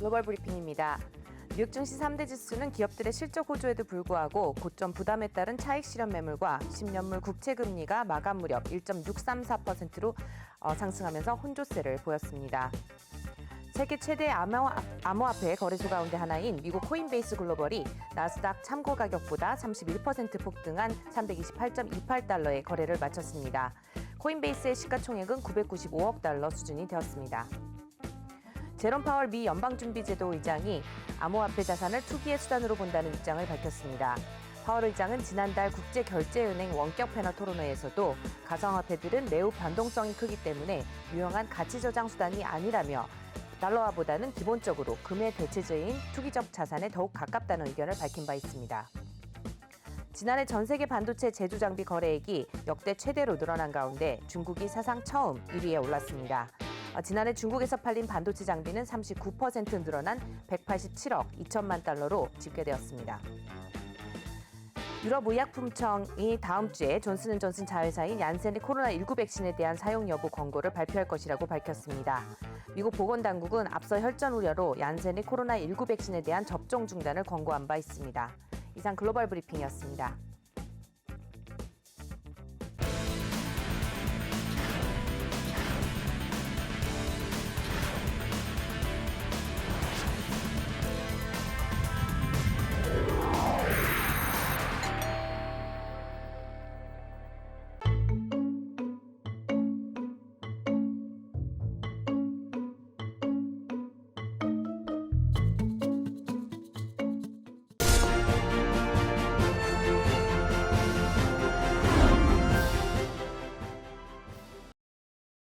글로벌 브리핑입니다. 뉴욕 증시 3대 지수는 기업들의 실적 호조에도 불구하고 고점 부담에 따른 차익 실현 매물과 10년물 국채 금리가 마감 무렵 1.634%로 어, 상승하면서 혼조세를 보였습니다. 세계 최대 암호, 암호화폐 거래소 가운데 하나인 미국 코인베이스 글로벌이 나스닥 참고 가격보다 31% 폭등한 328.28달러의 거래를 마쳤습니다. 코인베이스의 시가총액은 995억 달러 수준이 되었습니다. 제롬 파월 미 연방준비제도 의장이 암호화폐 자산을 투기의 수단으로 본다는 입장을 밝혔습니다. 파월 의장은 지난달 국제결제은행 원격 패널 토론회에서도 가상화폐들은 매우 변동성이 크기 때문에 유용한 가치 저장 수단이 아니라며 달러화보다는 기본적으로 금의 대체제인 투기적 자산에 더욱 가깝다는 의견을 밝힌 바 있습니다. 지난해 전 세계 반도체 제조 장비 거래액이 역대 최대로 늘어난 가운데 중국이 사상 처음 1위에 올랐습니다. 어, 지난해 중국에서 팔린 반도체 장비는 39% 늘어난 187억 2천만 달러로 집계되었습니다. 유럽의약품청이 다음 주에 존슨앤존슨 자회사인 얀센의 코로나19 백신에 대한 사용 여부 권고를 발표할 것이라고 밝혔습니다. 미국 보건당국은 앞서 혈전 우려로 얀센의 코로나19 백신에 대한 접종 중단을 권고한 바 있습니다. 이상 글로벌 브리핑이었습니다.